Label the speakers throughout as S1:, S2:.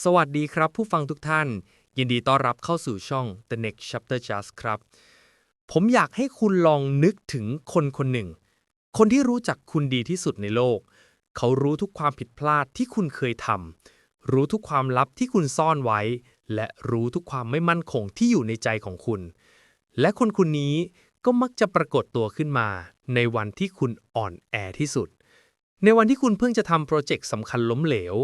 S1: สวัสดีครับผู้ฟังทุกท่าน ยินดีต้อนรับเข้าสู่ช่อง The Next Chapter Just ครับ ผมอยากให้คุณลองนึกถึงคนคนหนึ่ง คนที่รู้จักคุณดีที่สุดในโลก เขารู้ทุกความผิดพลาดที่คุณเคยทำรู้ทุกความลับที่คุณซ่อนไว้ และรู้ทุกความไม่มั่นคงที่อยู่ในใจของคุณ และคนคนนี้ก็มักจะปรากฏตัวขึ้นมา ในวันที่คุณอ่อนแอที่สุด ในวันที่คุณเพิ่งจะทำโปรเจกต์สำคัญล้มเหลว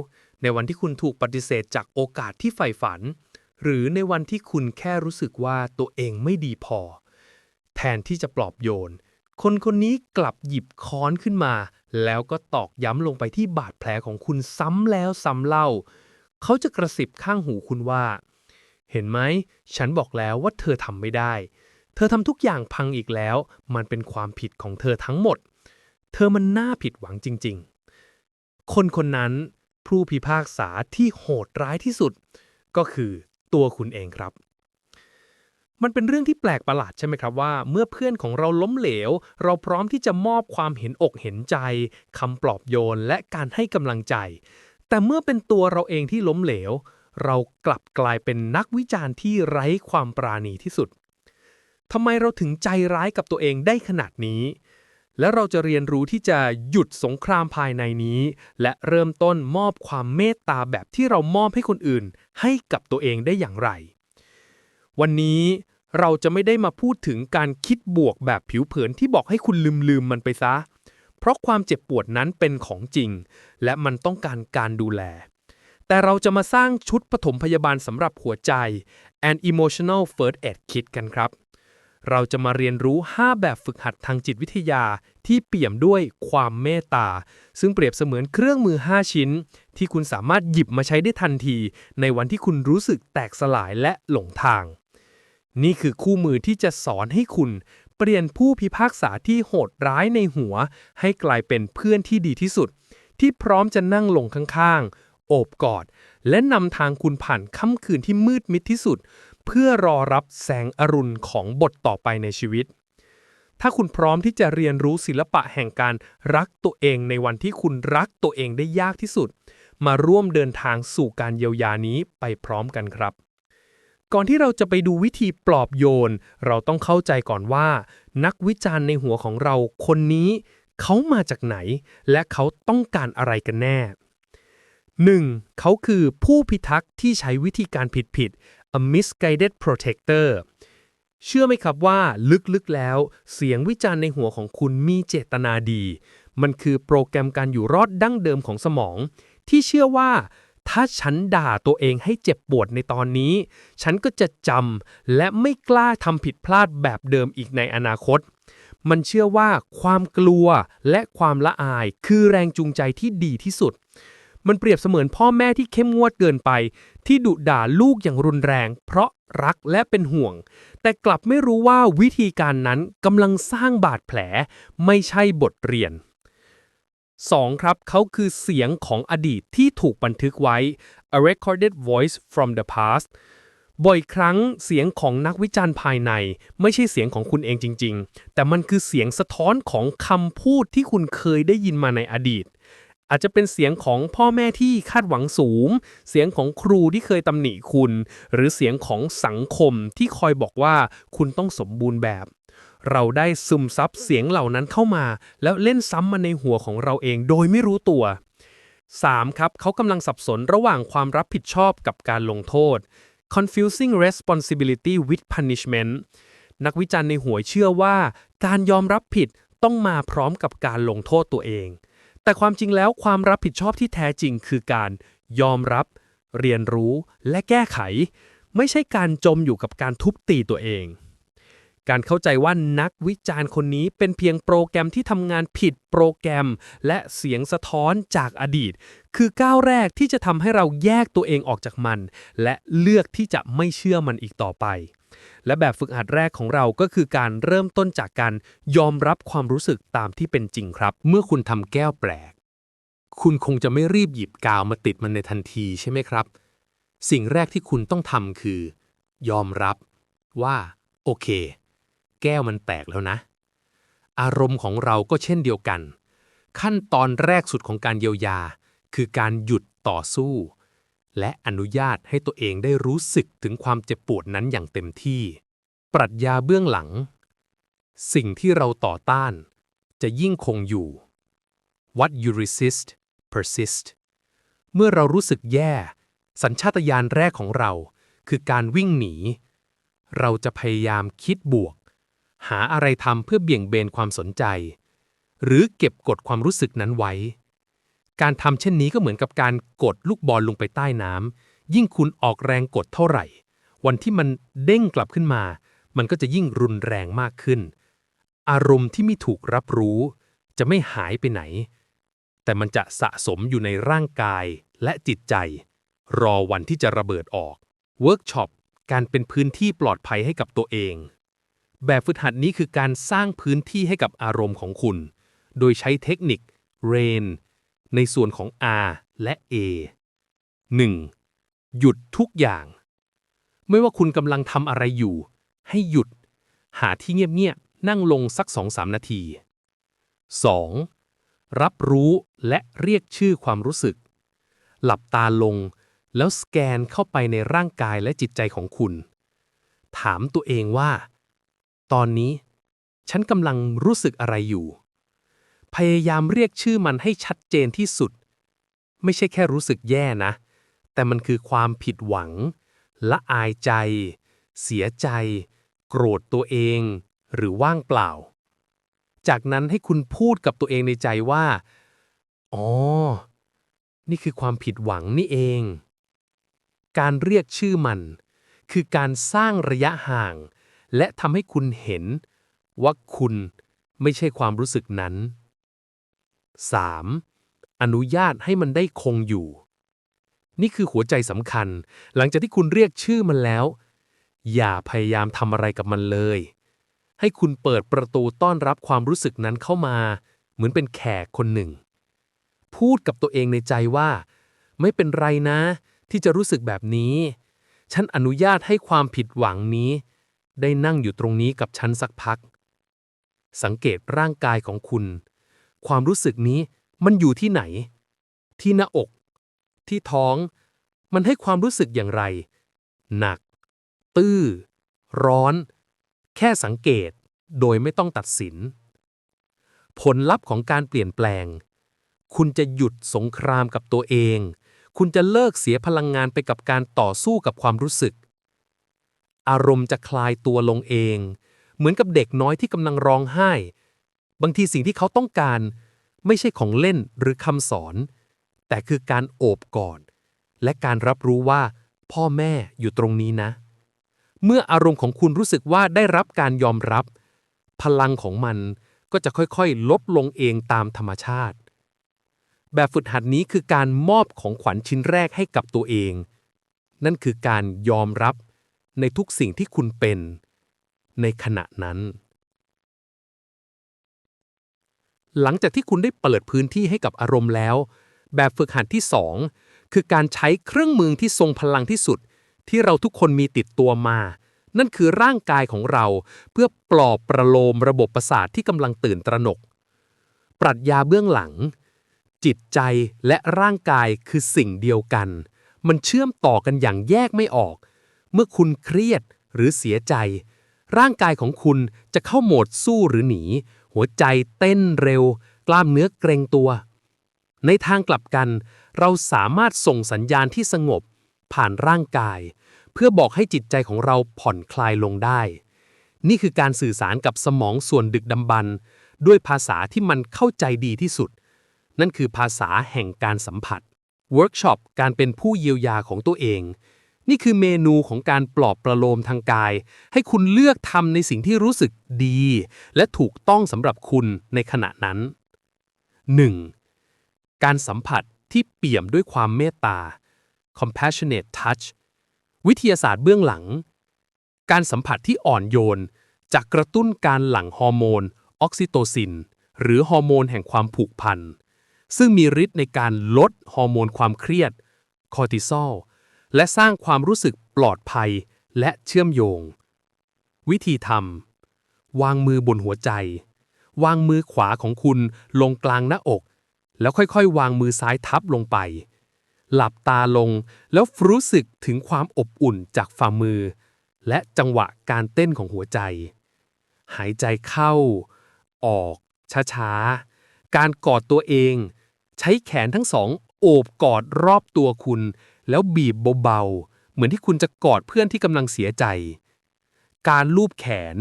S1: ในวันที่คุณถูกปฏิเสธจากโอกาสที่ใฝ่ฝัน หรือในวันที่คุณแค่รู้สึกว่าตัวเองไม่ดีพอ แทนที่จะปลอบโยน คนคนนี้กลับหยิบค้อนขึ้นมา แล้วก็ตอกย้ำลงไปที่บาดแผลของคุณซ้ำแล้วซ้ำเล่า เขาจะกระสิบข้างหูคุณว่า เห็นไหม ฉันบอกแล้วว่าเธอทำไม่ได้ เธอทำทุกอย่างพังอีกแล้ว มันเป็นความผิดของเธอทั้งหมด เธอมันน่าผิดหวังจริง ๆ คนคนนั้น ผู้พิพากษาที่โหดร้ายที่สุด ก็คือตัวคุณเองครับ มันเป็นเรื่องที่แปลกประหลาดใช่ไหมครับว่า เมื่อเพื่อนของเราล้มเหลว เราพร้อมที่จะมอบความเห็นอกเห็นใจคำปลอบโยนและการให้กำลังใจ แต่เมื่อเป็นตัวเราเองที่ล้มเหลว เรากลับกลายเป็นนักวิจารณ์ที่ไร้ความปราณีที่สุดทำไมเราถึงใจร้ายกับตัวเองได้ขนาดนี้ และเราจะเรียนรู้ที่จะหยุดสงครามภายในนี้ และเริ่มต้นมอบความเมตตาแบบที่เรามอบให้คนอื่น ให้กับตัวเองได้อย่างไร วันนี้เราจะไม่ได้มาพูดถึงการคิดบวกแบบผิวเผินที่บอกให้คุณลืมลืมมันไปซะ เพราะความเจ็บปวดนั้นเป็นของจริง และมันต้องการการดูแล แต่เราจะมาสร้างชุดปฐมพยาบาลสำหรับหัวใจ and emotional first aid kit กันครับ เราจะมาเรียนรู้ 5 แบบฝึกหัดทางจิตวิทยาที่เปี่ยมด้วยความเมตตา ซึ่งเปรียบเสมือนเครื่องมือ 5 ชิ้น ที่คุณสามารถหยิบมาใช้ได้ทันที ในวันที่คุณรู้สึกแตกสลายและหลงทาง นี่คือคู่มือที่จะสอนให้คุณ เปลี่ยนผู้พิพากษาที่โหดร้ายในหัว ให้กลายเป็นเพื่อนที่ดีที่สุด ที่พร้อมจะนั่งลงข้างๆ โอบกอด และนำทางคุณผ่านค่ำคืนที่มืดมิดที่สุด เพื่อรอรับแสงอรุณของบทต่อไปในชีวิต ถ้าคุณพร้อมที่จะเรียนรู้ศิลปะแห่งการรักตัวเองในวันที่คุณรักตัวเองได้ยากที่สุด มาร่วมเดินทางสู่การเยียวยานี้ไปพร้อมกันครับ ก่อนที่เราจะไปดูวิธีปลอบโยน เราต้องเข้าใจก่อนว่า นักวิจารณ์ในหัวของเราคนนี้เขามาจากไหน และเขาต้องการอะไรกันแน่ 1. เขาคือผู้พิทักษ์ที่ใช้วิธีการผิดๆ a misguided protector เชื่อไหมครับว่าลึกๆแล้ว เสียงวิจารณ์ในหัวของคุณมีเจตนาดี มันคือโปรแกรมการอยู่รอดดั้งเดิมของสมอง ที่เชื่อว่าถ้าฉันด่าตัวเองให้เจ็บปวดในตอนนี้ ฉันก็จะจำและไม่กล้าทำผิดพลาดแบบเดิมอีกในอนาคต มันเชื่อว่าความกลัวและความละอายคือแรงจูงใจที่ดีที่สุด มันเปรียบเสมือนพ่อแม่ที่เข้มงวดเกินไป ที่ดุด่าลูกอย่างรุนแรง เพราะรักและเป็นห่วง แต่กลับไม่รู้ว่าวิธีการนั้นกำลังสร้างบาดแผล ไม่ใช่บทเรียน 2. ครับเขาคือเสียงของอดีตที่ถูกบันทึกไว้ a recorded voice from the past บ่อยครั้งเสียงของนักวิจารณ์ภายใน ไม่ใช่เสียงของคุณเองจริง ๆ แต่มันคือเสียงสะท้อนของคำพูดที่คุณเคยได้ยินมาในอดีต อาจจะเป็นเสียงของพ่อแม่ที่คาดหวังสูง เสียงของครูที่เคยตำหนิคุณ หรือเสียงของสังคมที่คอยบอกว่าคุณต้องสมบูรณ์แบบ เราได้ซึมซับเสียงเหล่านั้นเข้ามา แล้วเล่นซ้ำมาในหัวของเราเองโดยไม่รู้ตัว 3. ครับเขากำลังสับสนระหว่างความรับผิดชอบกับการลงโทษ confusing responsibility with punishment นักวิจารณ์ในหัวเชื่อว่า การยอมรับผิดต้องมาพร้อมกับการลงโทษตัวเอง แต่ความจริงแล้วความรับผิดชอบที่แท้จริงคือการยอมรับ เรียนรู้และแก้ไข ไม่ใช่การจมอยู่กับการทุบตีตัวเอง การเข้าใจว่านักวิจารณ์คนนี้เป็นเพียงโปรแกรมที่ทำงานผิดโปรแกรม และเสียงสะท้อนจากอดีต คือก้าวแรกที่จะทำให้เราแยกตัวเองออกจากมัน และเลือกที่จะไม่เชื่อมันอีกต่อไป และแบบฝึกหัดแรกของเราก็คือการเริ่มต้นจากการยอมรับความรู้สึกตามที่เป็นจริงครับ เมื่อคุณทำแก้วแปลก คุณคงจะไม่รีบหยิบกาวมาติดมันในทันทีใช่ไหมครับ สิ่งแรกที่คุณต้องทำคือ ยอมรับว่า โอเค แก้วมันแตกแล้วนะ อารมณ์ของเราก็เช่นเดียวกัน ขั้นตอนแรกสุดของการเยียวยา คือการหยุดต่อสู้ และอนุญาตให้ตัวเองได้รู้สึกถึงความเจ็บปวดนั้นอย่างเต็มที่ ปรัชญาเบื้องหลัง สิ่งที่เราต่อต้าน จะยิ่งคงอยู่ What you resist persist เมื่อเรารู้สึกแย่ สัญชาตญาณแรกของเรา คือการวิ่งหนี เราจะพยายามคิดบวก หาอะไรทำเพื่อเบี่ยงเบนความสนใจ หรือเก็บกดความรู้สึกนั้นไว้ การทำเช่นนี้ก็เหมือนกับการกดลูกบอลลงไปใต้น้ำ ยิ่งคุณออกแรงกดเท่าไหร่ วันที่มันเด้งกลับขึ้นมา มันก็จะยิ่งรุนแรงมากขึ้น อารมณ์ที่ไม่ถูกรับรู้ จะไม่หายไปไหน แต่มันจะสะสมอยู่ในร่างกายและจิตใจ รอวันที่จะระเบิดออก เวิร์กช็อป การเป็นพื้นที่ปลอดภัยให้กับตัวเอง แบบฝึกหัดนี้คือการสร้างพื้นที่ให้กับอารมณ์ของคุณ โดยใช้เทคนิค RAIN ในส่วนของ R และ A 1. หยุดทุกอย่าง ไม่ว่าคุณกำลังทำอะไรอยู่ ให้หยุด หาที่เงียบๆนั่งลงสัก2-3นาที 2. รับรู้และเรียกชื่อความรู้สึก หลับตาลง แล้วสแกนเข้าไปในร่างกายและจิตใจของคุณ ถามตัวเองว่า ตอนนี้ ฉันกำลังรู้สึกอะไรอยู่ พยายามเรียกชื่อมันให้ชัดเจนที่สุด ไม่ใช่แค่รู้สึกแย่นะ แต่มันคือความผิดหวัง ละอายใจ เสียใจ โกรธตัวเอง หรือว่างเปล่า จากนั้นให้คุณพูดกับตัวเองในใจว่า อ๋อ นี่คือความผิดหวังนี่เอง การเรียกชื่อมัน คือการสร้างระยะห่าง และทำให้คุณเห็นว่าคุณไม่ใช่ความรู้สึกนั้น 3. อนุญาตให้มันได้คงอยู่ นี่คือหัวใจสำคัญ หลังจากที่คุณเรียกชื่อมันแล้ว อย่าพยายามทำอะไรกับมันเลย ให้คุณเปิดประตูต้อนรับความรู้สึกนั้นเข้ามา เหมือนเป็นแขกคนหนึ่ง พูดกับตัวเองในใจว่า ไม่เป็นไรนะ ที่จะรู้สึกแบบนี้ ฉันอนุญาตให้ความผิดหวังนี้ ได้นั่งอยู่ตรงนี้กับฉันสักพัก สังเกตร่างกายของคุณ ความรู้สึกนี้มันอยู่ที่ไหน ที่หน้าอก ที่ท้อง มันให้ความรู้สึกอย่างไร หนัก ตื้อ ร้อน แค่สังเกตโดยไม่ต้องตัดสิน ผลลัพธ์ของการเปลี่ยนแปลง คุณจะหยุดสงครามกับตัวเอง คุณจะเลิกเสียพลังงานไปกับการต่อสู้กับความรู้สึก อารมณ์จะคลายตัวลงเอง เหมือนกับเด็กน้อยที่กำลังร้องไห้ บางทีสิ่งที่เขาต้องการไม่ใช่ของเล่นหรือคำสอน แต่คือการโอบกอดและการรับรู้ว่า พ่อแม่อยู่ตรงนี้นะ เมื่ออารมณ์ของคุณรู้สึกว่าได้รับการยอมรับ พลังของมันก็จะค่อยๆ ลดลงเองตามธรรมชาติ แบบฝึกหัดนี้คือการมอบของขวัญชิ้นแรกให้กับตัวเอง นั่นคือการยอมรับในทุกสิ่งที่คุณเป็น ในขณะนั้น หลังจากที่คุณได้เปิดพื้นที่ให้กับอารมณ์แล้ว แบบฝึกหัดที่ 2 คือการใช้เครื่องมือที่ทรงพลังที่สุด ที่เราทุกคนมีติดตัวมา นั่นคือร่างกายของเรา เพื่อปลอบประโลมระบบประสาทที่กำลังตื่นตระหนก ปรัชญาเบื้องหลัง จิตใจและร่างกายคือสิ่งเดียวกัน มันเชื่อมต่อกันอย่างแยกไม่ออก เมื่อคุณเครียดหรือเสียใจ ร่างกายของคุณจะเข้าโหมดสู้หรือหนี หัวใจเต้นเร็ว กล้ามเนื้อเกรงตัว ในทางกลับกัน เราสามารถส่งสัญญาณที่สงบ ผ่านร่างกาย เพื่อบอกให้จิตใจของเราผ่อนคลายลงได้ นี่คือการสื่อสารกับสมองส่วนดึกดำบรรด้วยภาษาที่มันเข้าใจดีที่สุด นั่นคือภาษาแห่งการสัมผัสเวิร์กช็อปการเป็นผู้เยียวยาของตัวเอง นี่คือเมนูของการปลอบประโลมทางกาย ให้คุณเลือกทำในสิ่งที่รู้สึกดี และถูกต้องสำหรับคุณในขณะนั้น 1. การสัมผัสที่เปี่ยมด้วยความเมตตา compassionate touch วิทยาศาสตร์เบื้องหลัง การสัมผัสที่อ่อนโยนจะกระตุ้นการหลั่งฮอร์โมน ออกซิโตซิน หรือฮอร์โมนแห่งความผูกพัน ซึ่งมีฤทธิ์ในการลดฮอร์โมนความเครียด คอร์ติซอล และสร้างความรู้สึกปลอดภัยและเชื่อมโยง วิธีทำวางมือบนหัวใจ วางมือขวาของคุณลงกลางหน้าอก แล้วค่อยๆ วางมือซ้ายทับลงไป หลับตาลงแล้วรู้สึกถึงความอบอุ่นจากฝ่ามือ และจังหวะการเต้นของหัวใจ หายใจเข้า ออก ช้าๆ การกอดตัวเอง ใช้แขนทั้งสองโอบกอดรอบตัวคุณ แล้วบีบเบาๆ เหมือนที่คุณจะกอดเพื่อนที่กำลังเสียใจ การลูบแขน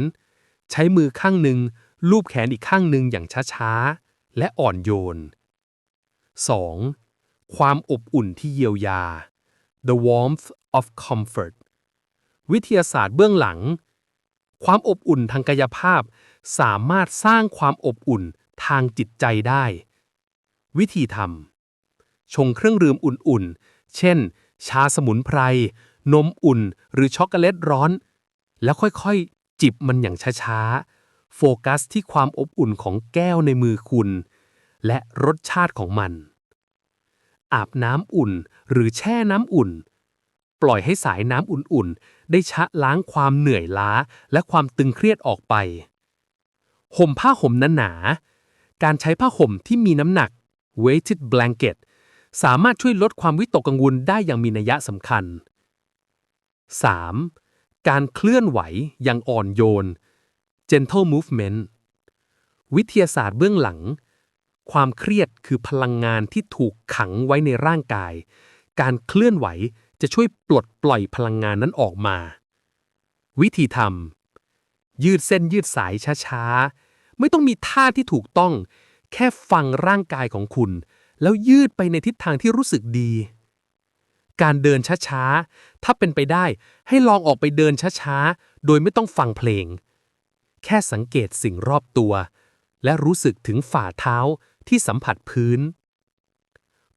S1: ใช้มือข้างหนึ่งลูบแขนอีกข้างหนึ่งอย่างช้าๆ และอ่อนโยน 2. ความอบอุ่นที่เยียวยา the warmth of comfort วิทยาศาสตร์เบื้องหลัง ความอบอุ่นทางกายภาพ สามารถสร้างความอบอุ่นทางจิตใจได้ วิธีทำชงเครื่องดื่มอุ่นๆ เช่น ชาสมุนไพร นมอุ่น หรือช็อกโกแลตร้อน แล้วค่อยๆ จิบมันอย่างช้าๆ โฟกัสที่ความอบอุ่นของแก้วในมือคุณ และรสชาติของมัน อาบน้ำอุ่นหรือแช่น้ำอุ่น ปล่อยให้สายน้ำอุ่นๆ ได้ชะล้างความเหนื่อยล้าและความตึงเครียดออกไป ห่มผ้าห่มหนาๆการใช้ผ้าห่มที่มีน้ำหนัก weighted blanket สามารถช่วยลดความวิตกกังวลได้อย่างมีนัยสำคัญ 3. การเคลื่อนไหวอย่างอ่อนโยน gentle movement วิทยาศาสตร์เบื้องหลัง ความเครียดคือพลังงานที่ถูกขังไว้ในร่างกาย การเคลื่อนไหวจะช่วยปลดปล่อยพลังงานนั้นออกมา วิธีทำยืดเส้นยืดสายช้าๆ ไม่ต้องมีท่าที่ถูกต้อง แค่ฟังร่างกายของคุณ แล้วยืดไปในทิศทางที่รู้สึกดี การเดินช้าๆ ถ้าเป็นไปได้ให้ลองออกไปเดินช้าๆ โดยไม่ต้องฟังเพลง แค่สังเกตสิ่งรอบตัว และรู้สึกถึงฝ่าเท้าที่สัมผัสพื้น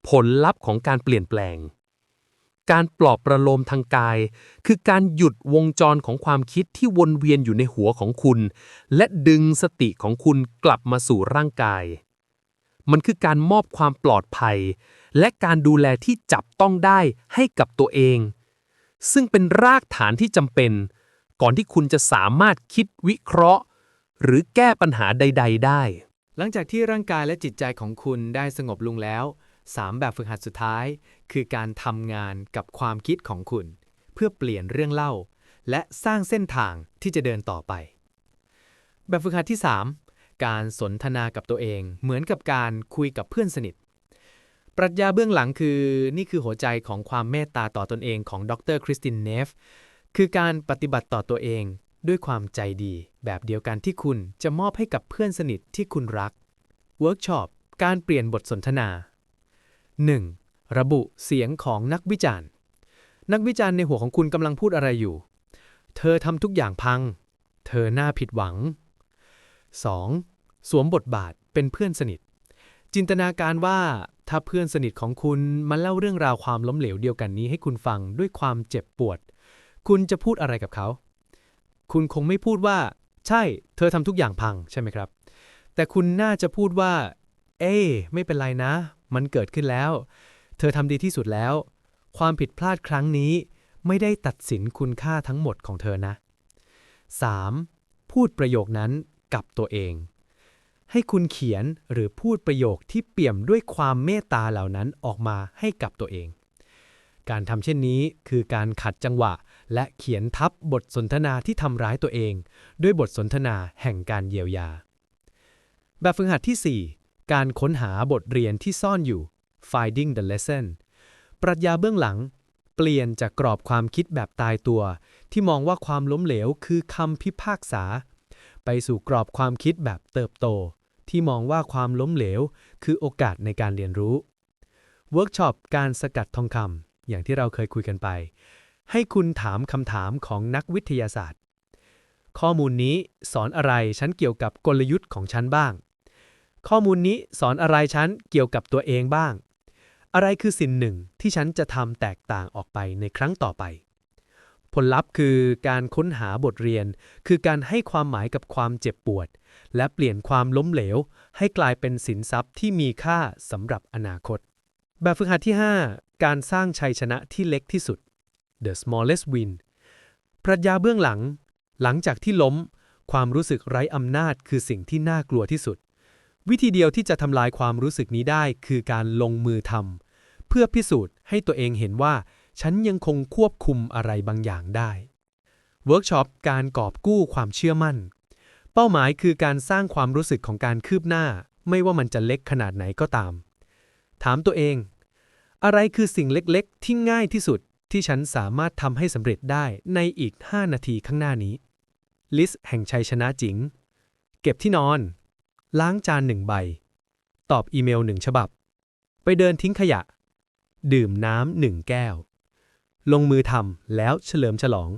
S1: ผลลัพธ์ของการเปลี่ยนแปลง การปลอบประโลมทางกาย คือการหยุดวงจรของความคิดที่วนเวียนอยู่ในหัวของคุณ และดึงสติของคุณกลับมาสู่ร่างกาย มันคือการมอบความปลอดภัย และการดูแลที่จับต้องได้ให้กับตัวเอง ซึ่งเป็นรากฐานที่จำเป็น ก่อนที่คุณจะสามารถคิดวิเคราะห์ หรือแก้ปัญหาใด ๆ ได้
S2: หลังจากที่ร่างกายและจิตใจของคุณได้สงบลงแล้ว 3 แบบฝึกหัดสุดท้าย คือการทำงานกับความคิดของคุณ เพื่อเปลี่ยนเรื่องเล่า และสร้างเส้นทางที่จะเดินต่อไป แบบฝึกหัดที่ 3 การสนทนากับตัวเอง เหมือนกับการคุยกับเพื่อนสนิท ปรัชญาเบื้องหลังคือนี่คือหัวใจของความเมตตาต่อตนเองของดรคริสตินเนฟคือการปฏิบัติต่อตัวเองด้วยความใจดี แบบเดียวกันที่คุณจะมอบให้กับเพื่อนสนิทที่คุณรักเวิร์กช็อปการเปลี่ยนบทสนทนา 1. ระบุเสียงของนักวิจารณ์ นักวิจารณ์ในหัวของคุณกำลังพูดอะไรอยู่ เธอทำทุกอย่างพัง เธอหน่าผิดหวัง 2. สวมบทบาทเป็นเพื่อนสนิท จินตนาการว่าถ้าเพื่อนสนิทของคุณมาเล่าเรื่องราวความล้มเหลวเดียวกันนี้ให้คุณฟังด้วยความเจ็บปวด คุณจะพูดอะไรกับเขา คุณคงไม่พูดว่า ใช่ เธอทำทุกอย่างพังใช่ไหมครับ แต่คุณน่าจะพูดว่า เอ้ไม่เป็นไรนะ มันเกิดขึ้นแล้ว เธอทำดีที่สุดแล้ว ความผิดพลาดครั้งนี้ ไม่ได้ตัดสินคุณค่าทั้งหมดของเธอนะ 3. พูดประโยคนั้นกับตัวเอง ให้คุณเขียนหรือพูดประโยคที่เปี่ยมด้วยความเมตตาเหล่านั้นออกมาให้กับตัวเอง การทำเช่นนี้คือการขัดจังหวะ และเขียนทับบทสนทนาที่ทำร้ายตัวเอง ด้วยบทสนทนาแห่งการเยียวยา แบบฝึกหัดที่ 4 การค้นหาบทเรียนที่ซ่อนอยู่ finding the lesson ปรัชญาเบื้องหลัง เปลี่ยนจากกรอบความคิดแบบตายตัว ที่มองว่าความล้มเหลวคือคำพิพากษา ไปสู่กรอบความคิดแบบเติบโต ที่มองว่าความล้มเหลว คือโอกาสในการเรียนรู้เวิร์กช็อปการสกัดทองคำอย่างที่เราเคยคุยกันไป ให้คุณถามคำถามของนักวิทยาศาสตร์ ข้อมูลนี้สอนอะไรฉันเกี่ยวกับกลยุทธ์ของฉันบ้าง ข้อมูลนี้สอนอะไรฉันเกี่ยวกับตัวเองบ้าง อะไรคือสิ่งหนึ่งที่ฉันจะทำแตกต่างออกไปในครั้งต่อไป ผลลัพธ์คือการค้นหาบทเรียน คือการให้ความหมายกับความเจ็บปวด และเปลี่ยนความล้มเหลว ให้กลายเป็นสินทรัพย์ที่มีค่าสำหรับอนาคต แบบฝึกหัดที่ 5 การสร้างชัยชนะที่เล็กที่สุด the smallest win ปรัชญาเบื้องหลัง หลังจากที่ล้ม ความรู้สึกไร้อำนาจคือสิ่งที่น่ากลัวที่สุด วิธีเดียวที่จะทำลายความรู้สึกนี้ได้คือการลงมือทำเพื่อพิสูจน์ให้ตัวเองเห็นว่า ฉันยังคงควบคุมอะไรบางอย่างได้เวิร์กช็อปการกอบกู้ความเชื่อมั่น เป้าหมายคือการสร้างความรู้สึกของการคืบหน้า ไม่ว่ามันจะเล็กขนาดไหนก็ตาม ถามตัวเอง อะไรคือสิ่งเล็กๆ ที่ง่ายที่สุดที่ฉันสามารถทำให้สำเร็จได้ในอีก 5 นาทีข้างหน้านี้ ลิสต์แห่งชัยชนะจิง เก็บที่นอน ล้างจานหนึ่งใบ ตอบอีเมลหนึ่งฉบับ ไปเดินทิ้งขยะ ดื่มน้ำหนึ่งแก้ว ลงมือทำแล้วเฉลิมฉลอง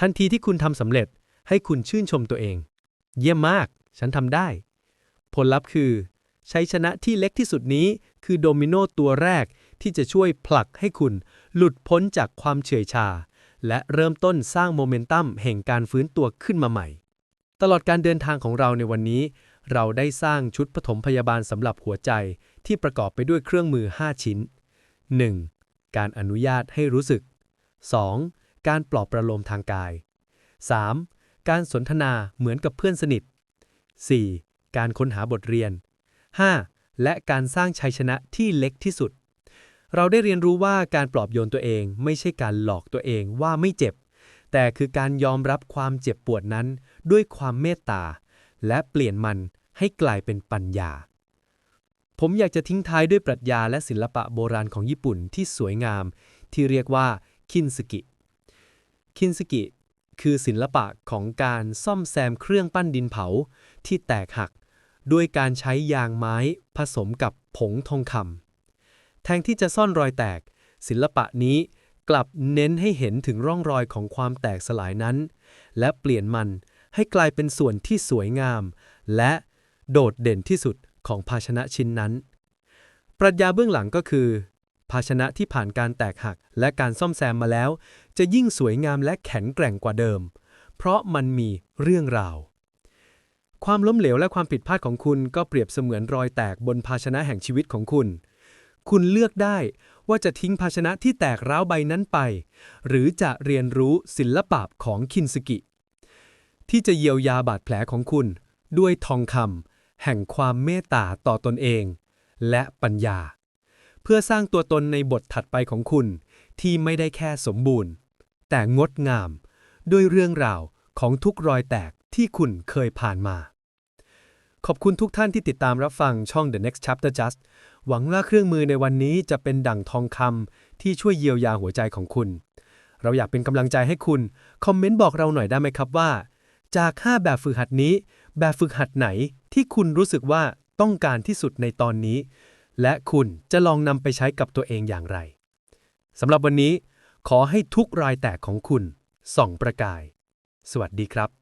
S2: ทันทีที่คุณทำสำเร็จให้คุณชื่นชมตัวเอง เยี่ยมมาก ฉันทำได้ ผลลัพธ์คือ ชัยชนะที่เล็กที่สุดนี้คือโดมิโนตัวแรกที่จะช่วยผลักให้คุณหลุดพ้นจากความเฉื่อยชา และเริ่มต้นสร้างโมเมนตัมแห่งการฟื้นตัวขึ้นมาใหม่ ตลอดการเดินทางของเราในวันนี้ เราได้สร้างชุดปฐมพยาบาลสำหรับหัวใจที่ประกอบไปด้วยเครื่องมือ 5 ชิ้น 1. การอนุญาตให้รู้สึก 2. การปลอบประโลมทางกาย 3. การสนทนาเหมือนกับเพื่อนสนิท 4. การค้นหาบทเรียน 5. และการสร้างชัยชนะที่เล็กที่สุด เราได้เรียนรู้ว่าการปลอบโยนตัวเองไม่ใช่การหลอกตัวเองว่าไม่เจ็บ แต่คือการยอมรับความเจ็บปวดนั้นด้วยความเมตตา และเปลี่ยนมันให้กลายเป็นปัญญา ผมอยากจะทิ้งท้ายด้วยปรัชญาและศิลปะโบราณของญี่ปุ่นที่สวยงาม ที่เรียกว่าคินสกิ คินสกิ คือศิลปะของการซ่อมแซมเครื่องปั้นดินเผาที่แตกหัก ด้วยการใช้ยางไม้ผสมกับผงทองคำแทนที่จะซ่อนรอยแตก ศิลปะนี้กลับเน้นให้เห็นถึงร่องรอยของความแตกสลายนั้น และเปลี่ยนมันให้กลายเป็นส่วนที่สวยงาม และโดดเด่นที่สุดของภาชนะชิ้นนั้น ปรัชญาเบื้องหลังก็คือ ภาชนะที่ผ่านการแตกหักและการซ่อมแซมมาแล้ว จะยิ่งสวยงามและแข็งแกร่งกว่าเดิม เพราะมันมีเรื่องราว ความล้มเหลวและความผิดพลาดของคุณก็เปรียบเสมือนรอยแตกบนภาชนะแห่งชีวิตของคุณ คุณเลือกได้ว่าจะทิ้งภาชนะที่แตกร้าวใบนั้นไป หรือจะเรียนรู้ศิลปะของคินสกิ ที่จะเยียวยาบาดแผลของคุณ ด้วยทองคำแห่งความเมตตาต่อตนเอง และปัญญา เพื่อสร้างตัวตนในบทถัดไปของคุณที่ไม่ได้แค่สมบูรณ์ แต่งดงาม ด้วยเรื่องราวของทุกรอยแตกที่คุณเคยผ่านมา ขอบคุณทุกท่านที่ติดตามรับฟังช่อง The Next Chapter Just หวังว่าเครื่องมือในวันนี้จะเป็นดั่งทองคำที่ช่วยเยียวยาหัวใจของคุณ เราอยากเป็นกำลังใจให้คุณ คอมเมนต์บอกเราหน่อยได้ไหมครับว่า จาก 5 แบบฝึกหัดนี้ แบบฝึกหัดไหนที่คุณรู้สึกว่าต้องการที่สุดในตอนนี้ และคุณจะลองนำไปใช้กับตัวเองอย่างไรสำหรับวันนี้ ขอให้ทุกรายแตกของคุณส่องประกาย สวัสดีครับ